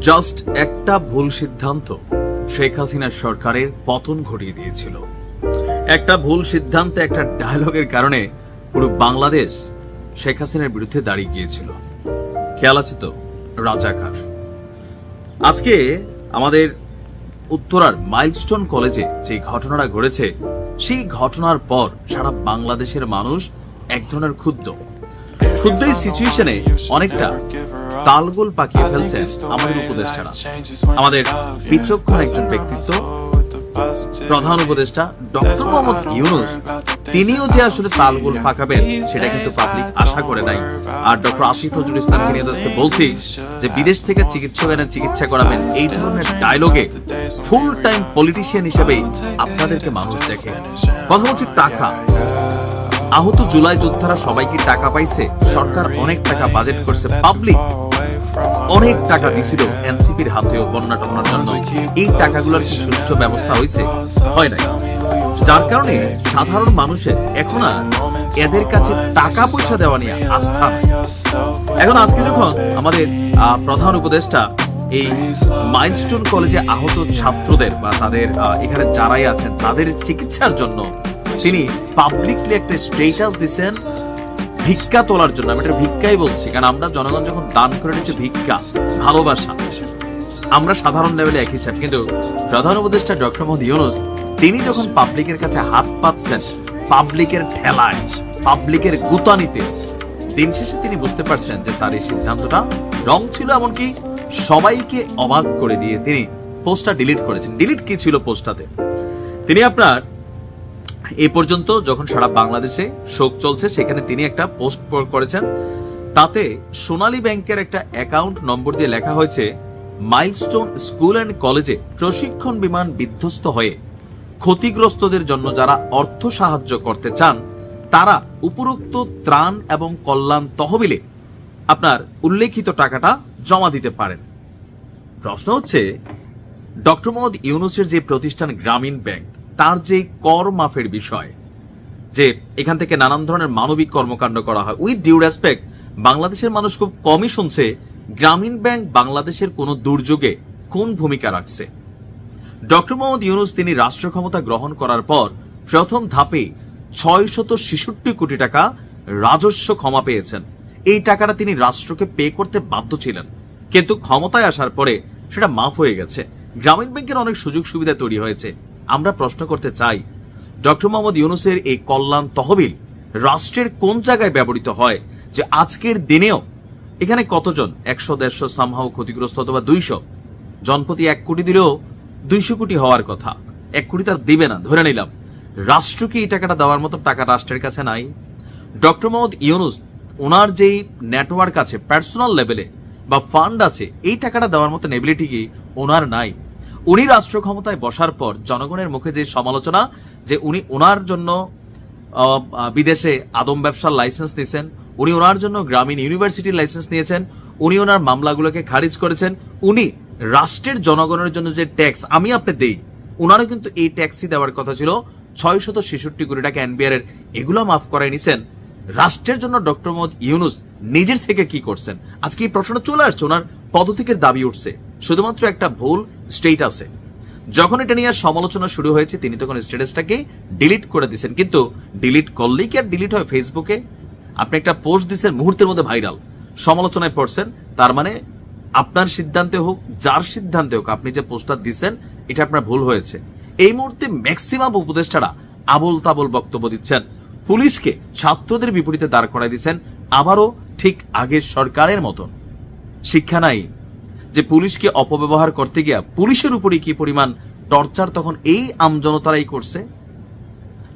Just একটা ভুল সিদ্ধান্ত শেখ হাসিনার সরকারের পতন ঘটিয়ে দিয়েছিল। একটা ভুল সিদ্ধান্তে একটা ডায়লগের কারণে পুরো বাংলাদেশ শেখ হাসিনার বিরুদ্ধে দাঁড়িয়ে গিয়েছিল। খেয়াল আছে তো? রাজাকার আজকে আমাদের উত্তরার মাইলস্টোন কলেজে যে ঘটনাটা ঘটেছে, সেই ঘটনার পর সারা বাংলাদেশের মানুষ এক ধরনের ক্ষুব্ধ। ক্ষুব্ধ এই সিচুয়েশনে অনেকটা তালগোল পাকিয়ে ফেলছেন আমাদের উপদেষ্টারা। আমাদের বিচক্ষণ একজন ব্যক্তিত্ব, প্রধান উপদেষ্টা ডক্টর মোহাম্মদ ইউনুস, তিনিও যে আসলে তালগোল পাকাবেন সেটা কিন্তু পাবলিক আশা করে নাই। আর ডক্টর আসিফ নজরুল ইসলামকে নিয়ে আজকে বলছি যে বিদেশ থেকে চিকিৎসক এনে চিকিৎসা করাবেন, এই ধরনের ডায়লগে ফুল টাইম পলিটিশিয়ান হিসেবে আপনাদেরকে মানুষ দেখে। কথা হচ্ছে টাকা। আহত জুলাই যোদ্ধারা সবাই কি টাকা পাইছে? সরকার অনেক টাকা বাজেট করছে পাবলিক অনেক টাকা দিছিল এনসিপির হাতেও বন্যা টন্যার জন্য। এই টাকাগুলোর কি সুষ্ঠু ব্যবস্থা হয়েছে। হয় নাই। যার কারণে সাধারণ মানুষের এখন আর এদের কাছে টাকা পয়সা দেওয়া নিয়ে আস্থা এখন আজকে যখন আমাদের প্রধান উপদেষ্টা এই মাইলস্টোন কলেজে আহত ছাত্রদের বা তাদের এখানে যারাই আছেন, তাদের চিকিৎসার জন্য তিনি পাবলিকলি একটা স্টেটাস দিছেন ভিক্ষা তোলার জন্য। আমি এটা ভিক্ষাই বলছি, কারণ আমরা জনগণ যখন দান করে নিচ্ছে ভিক্ষা, ভালোবাসা, আমরা সাধারণ লেভেলে এক হিসাব কিন্তু প্রধান উপদেষ্টা ডক্টর মোহাম্মদ ইউনুস, তিনি যখন পাবলিকের কাছে হাত পাচ্ছেন পাবলিকের ঠেলায় পাবলিকের গুতানিতে, দিন শেষে তিনি বুঝতে পারছেন যে তার এই সিদ্ধান্তটা রং ছিল, এমনকি সবাইকে অবাক করে দিয়ে তিনি পোস্টটা ডিলিট করেছেন। ডিলিট কি ছিল পোস্টটাতে তিনি আপনার এই পর্যন্ত যখন সারা বাংলাদেশে শোক চলছে, সেখানে তিনি একটা পোস্ট করেছেন। তাতে সোনালী ব্যাংকের একটা অ্যাকাউন্ট নম্বর দিয়ে লেখা হয়েছে, মাইলস্টোন স্কুল অ্যান্ড কলেজে প্রশিক্ষণ বিমান বিধ্বস্ত হয়ে ক্ষতিগ্রস্তদের জন্য যারা অর্থ সাহায্য করতে চান, তারা উপরোক্ত ত্রাণ এবং কল্যাণ তহবিলে আপনার উল্লেখিত টাকাটা জমা দিতে পারেন। প্রশ্ন হচ্ছে, ডক্টর মোহাম্মদ ইউনুসের যে প্রতিষ্ঠান গ্রামীণ ব্যাংক তার যে কর মাফের বিষয়, যে এখান থেকে নানান ধরনের মানবিক কর্মকাণ্ড করা হয় উইথ ডিউ রেসপেক্ট বাংলাদেশের মানুষ খুব কমই শুনছে গ্রামীণ ব্যাংক বাংলাদেশের কোন দুর্যোগে কোন ভূমিকা রাখছে। ডক্টর মোহাম্মদ ইউনুস তিনি রাষ্ট্র ক্ষমতা গ্রহণ করার পর প্রথম ধাপে ছয় শত ছেষট্টি কোটি টাকা রাজস্ব ক্ষমা পেয়েছেন। এই টাকাটা তিনি রাষ্ট্রকে পে করতে বাধ্য ছিলেন। কিন্তু ক্ষমতায় আসার পরে সেটা মাফ হয়ে গেছে। গ্রামীণ ব্যাংকের অনেক সুযোগ সুবিধা তৈরি হয়েছে। আমরা প্রশ্ন করতে চাই, ডক্টর মোহাম্মদ ইউনুসের এই কল্যাণ তহবিল রাষ্ট্রের কোন জায়গায় ব্যবহৃত হয়? যে আজকের দিনেও এখানে কতজন? একশো, দেড়শো সামহাও ক্ষতিগ্রস্ত অথবা দুইশো? জনপ্রতি এক কোটি দিলেও দুইশো কোটি হওয়ার কথা। এক কোটি তার দিবে না, ধরে নিলাম। রাষ্ট্রকে এই টাকাটা দেওয়ার মতো টাকা রাষ্ট্রের কাছে নাই? ডক্টর মোহাম্মদ ইউনুস, ওনার যেই নেটওয়ার্ক আছে পার্সোনাল লেভেলে বা ফান্ড আছে, এই টাকাটা দেওয়ার মতো এবিলিটি কি ওনার নাই? উনি রাষ্ট্র ক্ষমতায় বসার পর জনগণের মুখে যে সমালোচনা, যে উনি ওনার জন্য বিদেশে আদম ব্যবসার লাইসেন্স নিয়েছেন উনি ওনার জন্য গ্রামীণ ইউনিভার্সিটির লাইসেন্স নিয়েছেন, উনি ওনার মামলাগুলোকে খারিজ করেছেন, উনি রাষ্ট্রের জনগণের জন্য যে ট্যাক্স আমি আপনি দেই ওনারও কিন্তু এই ট্যাক্সই দেওয়ার কথা ছিল ছয় শত ছেষট্টি কোটি টাকা এনবিআর এগুলো মাফ করাই নিছেন। রাষ্ট্রের জন্য ডক্টর মোহাম্মদ ইউনুস নিজের থেকে কি করছেন? আজকে এই প্রশ্ন চলে আসছে, ওনার পদত্যাগের দাবি উঠছে। শুধুমাত্র একটা ভুল স্টেট আছে যখন এটা নিয়ে সমালোচনা শুরু হয়েছে, তিনি তখন স্ট্যাটাসটাকে ডিলিট করে দিয়েছেন। কিন্তু ডিলিট করলেই কি আর ডিলিট হয় ফেসবুকে আপনি একটা পোস্ট দিচ্ছেন মুহূর্তের মধ্যে ভাইরাল সমালোচনায় পড়ছেন, তার মানে আপনার সিদ্ধান্তে হোক, যার সিদ্ধান্তে হোক, আপনি যে পোস্টার দিচ্ছেন এটা আপনার ভুল হয়েছে। এই মুহূর্তে ম্যাক্সিমাম উপদেষ্টারা আবল তাবল বক্তব্য দিচ্ছেন। পুলিশকে ছাত্রদের বিপরীতে দাঁড় করাই দিচ্ছেন, আবারও ঠিক আগের সরকারের মতন। শিক্ষা নাই। যে পুলিশকে অপব্যবহার করতে গিয়া পুলিশের উপরে কি পরিমাণ টর্চার তখন এই আমজনতারাই করছে?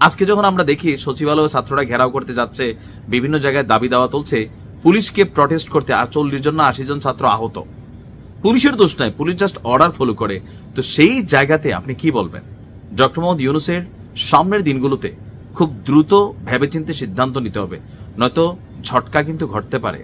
আজকে যখন আমরা দেখি সচিবালয় ছাত্ররা ঘেরাও করতে যাচ্ছে, বিভিন্ন জায়গায় দাবি দাওয়া তুলছে, পুলিশকে প্রটেস্ট করতে চল্লিশ জন আশি জন ছাত্র আহত। পুলিশের দোষ নয় পুলিশ জাস্ট অর্ডার ফলো করে। তো সেই জায়গাতে আপনি কি বলবেন? ডক্টর মোহাম্মদ ইউনুসের সামনের দিনগুলোতে খুব দ্রুত ভেবেচিন্তে সিদ্ধান্ত নিতে হবে, নয়তো ঝটকা কিন্তু ঘটতে পারে।